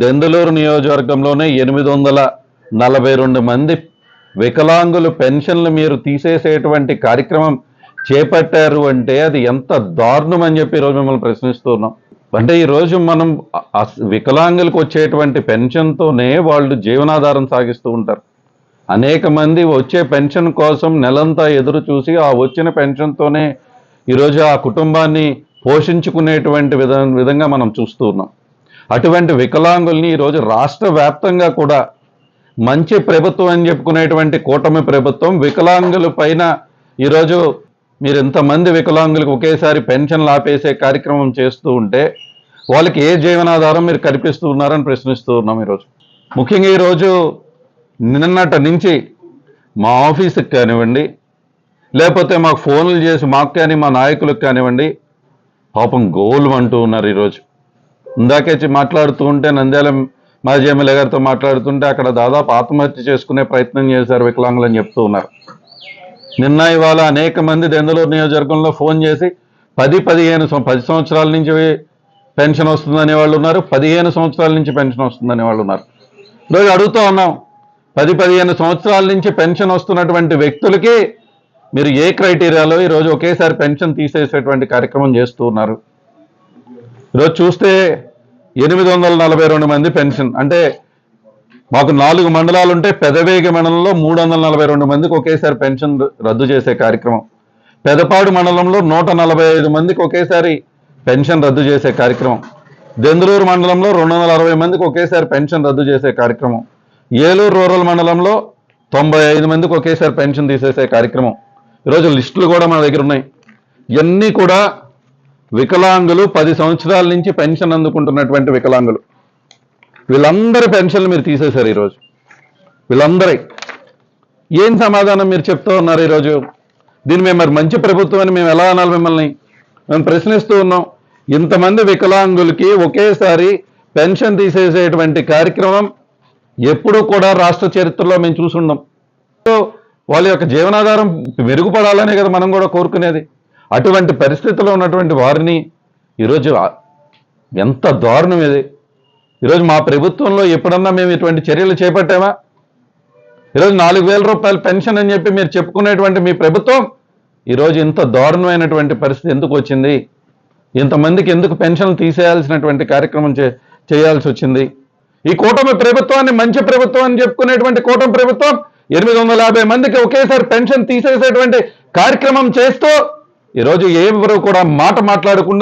దెందులూరు నియోజకవర్గంలోనే ఎనిమిది వందల నలభై రెండు మంది వికలాంగులు పెన్షన్లు మీరు తీసేసేటువంటి కార్యక్రమం చేపట్టారు అంటే అది ఎంత దారుణం అని చెప్పి ఈరోజు మిమ్మల్ని ప్రశ్నిస్తున్నాం. అంటే ఈరోజు మనం వికలాంగులకు వచ్చేటువంటి పెన్షన్తోనే వాళ్ళు జీవనాధారం సాగిస్తూ ఉంటారు. అనేక మంది వచ్చే పెన్షన్ కోసం నెలంతా ఎదురు చూసి ఆ వచ్చిన పెన్షన్తోనే ఈరోజు ఆ కుటుంబాన్ని పోషించుకునేటువంటి విధ విధంగా మనం చూస్తున్నాం అటువంటి వికలాంగుల్ని ఈరోజు రాష్ట్ర వ్యాప్తంగా కూడా మంచి ప్రభుత్వం అని చెప్పుకునేటువంటి కూటమి ప్రభుత్వం వికలాంగుల పైన ఈరోజు మీరు ఇంతమంది వికలాంగులకు ఒకేసారి పెన్షన్లు ఆపేసే కార్యక్రమం చేస్తూ ఉంటే వాళ్ళకి ఏ జీవనాధారం మీరు కల్పిస్తూ ఉన్నారని ప్రశ్నిస్తూ ఉన్నాం ఈరోజు. ముఖ్యంగా ఈరోజు నిన్నటి నుంచి మా ఆఫీస్కి కానివ్వండి లేకపోతే మాకు ఫోన్లు చేసి మాకు కానీ మా నాయకులకు కానివ్వండి పాపం గోలు అంటూ ఉన్నారు ఈరోజు. ఇందాకే మాట్లాడుతూ ఉంటే నంద్యాల మాజీ ఎమ్మెల్యే గారితో మాట్లాడుతుంటే అక్కడ దాదాపు ఆత్మహత్య చేసుకునే ప్రయత్నం చేశారు వికలాంగులు అని చెప్తూ ఉన్నారు. నిన్న ఇవాళ అనేక మంది దెందలూరు నియోజకవర్గంలో ఫోన్ చేసి పది పదిహేను పది సంవత్సరాల నుంచి పెన్షన్ వస్తుందనే వాళ్ళు ఉన్నారు. పదిహేను సంవత్సరాల నుంచి పెన్షన్ వస్తుందనే వాళ్ళు ఉన్నారు. ఈరోజు అడుగుతూ ఉన్నాం. పది పదిహేను సంవత్సరాల నుంచి పెన్షన్ వస్తున్నటువంటి వ్యక్తులకి మీరు ఏ క్రైటీరియాలో ఈరోజు ఒకేసారి పెన్షన్ తీసేసేటువంటి కార్యక్రమం చేస్తూ ఉన్నారు. ఈరోజు చూస్తే ఎనిమిది వందల నలభై రెండు మంది పెన్షన్. అంటే మాకు నాలుగు మండలాలు ఉంటే పెదవేగి మండలంలో మూడు వందల నలభై రెండు మందికి ఒకేసారి పెన్షన్ రద్దు చేసే కార్యక్రమం. పెదపాడు మండలంలో నూట నలభై ఐదు మందికి ఒకేసారి పెన్షన్ రద్దు చేసే కార్యక్రమం. దెందులూరు మండలంలో రెండు వందల అరవై మందికి ఒకేసారి పెన్షన్ రద్దు చేసే కార్యక్రమం. ఏలూరు రూరల్ మండలంలో తొంభై ఐదు మందికి ఒకేసారి పెన్షన్ తీసేసే కార్యక్రమం. ఈరోజు లిస్టులు కూడా మన దగ్గర ఉన్నాయి. ఇవన్నీ కూడా వికలాంగులు పది సంవత్సరాల నుంచి పెన్షన్ అందుకుంటున్నటువంటి వికలాంగులు. వీళ్ళందరి పెన్షన్లు మీరు తీసేశారు ఈరోజు. వీళ్ళందరి. ఏం సమాధానం మీరు చెప్తూ ఉన్నారు ఈరోజు? దీన్ని మేము మరి మంచి ప్రభుత్వం అని మేము ఎలా అనాలి మిమ్మల్ని? మేము ప్రశ్నిస్తూ ఉన్నాం. ఇంతమంది వికలాంగులకి ఒకేసారి పెన్షన్ తీసేసేటువంటి కార్యక్రమం ఎప్పుడూ కూడా రాష్ట్ర చరిత్రలో మేము చూసుండం. సో వాళ్ళ యొక్క జీవనాధారం మెరుగుపడాలనే కదా మనం కూడా కోరుకునేది. అటువంటి పరిస్థితిలో ఉన్నటువంటి వారిని ఈరోజు ఎంత దారుణం ఇది. ఈరోజు మా ప్రభుత్వంలో ఎప్పుడన్నా మేము ఇటువంటి చర్యలు చేపట్టామా? ఈరోజు నాలుగు వేల రూపాయల పెన్షన్ అని చెప్పి మీరు చెప్పుకునేటువంటి మీ ప్రభుత్వం ఈరోజు ఇంత దారుణమైనటువంటి పరిస్థితి ఎందుకు వచ్చింది? ఇంతమందికి ఎందుకు పెన్షన్లు తీసేయాల్సినటువంటి కార్యక్రమం చే చేయాల్సి వచ్చింది? ఈ కూటమి ప్రభుత్వాన్ని మంచి ప్రభుత్వం అని చెప్పుకునేటువంటి కూటమి ప్రభుత్వం ఎనిమిది వందల యాభై మందికి ఒకేసారి పెన్షన్ తీసేసేటువంటి కార్యక్రమం చేస్తూ ఈరోజు ఎవరు కూడా మాట మాట్లాడకుండా